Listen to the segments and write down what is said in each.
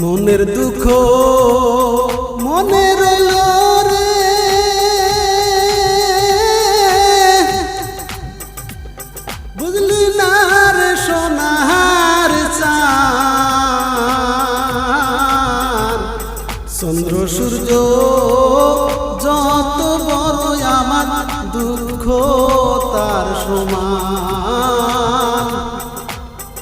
মনের দুঃখ মনের রে বুঝলি না রে সোনার চান চন্দ্র, সূর্য, যত বড় আমার দুঃখ, তার সমান।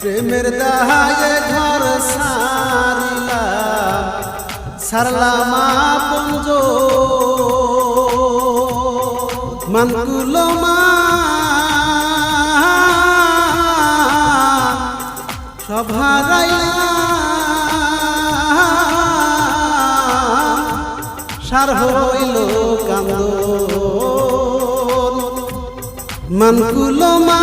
প্রেমের দাহায়ে ঘর সারিলাম সারলাম পঞ্জ মানকুল মা সার হইল মা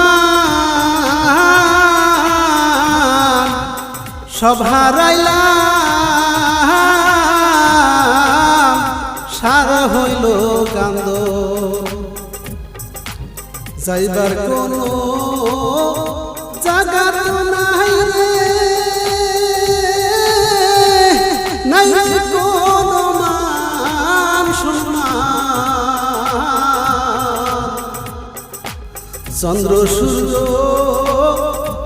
সভারাইলাম সার হইল কান্দ। যাইবার কোন জায়গা তো নাই চন্দ্র সূর্য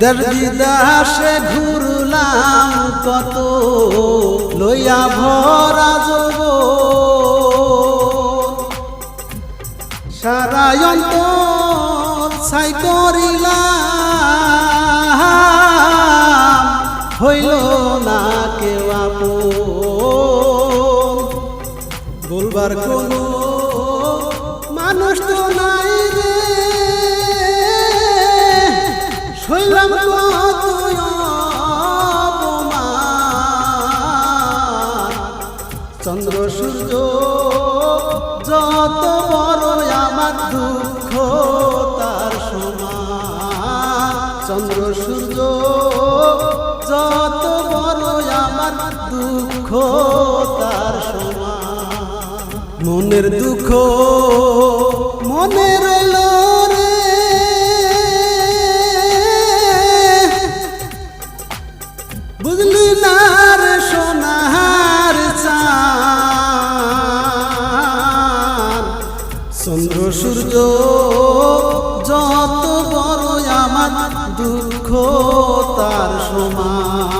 দেড় বিদাসে ঘুরলাম কত, লইয়া ভরা যাব সারা অন্তর ছাই করিলাম, হইল না কেউ বলবার কোনো তার সমান। মনের দুঃখ মনের রে বুঝলি না রে সোনার চান চন্দ্র, সূর্য যত বড় আমার দুঃখ তার সমান।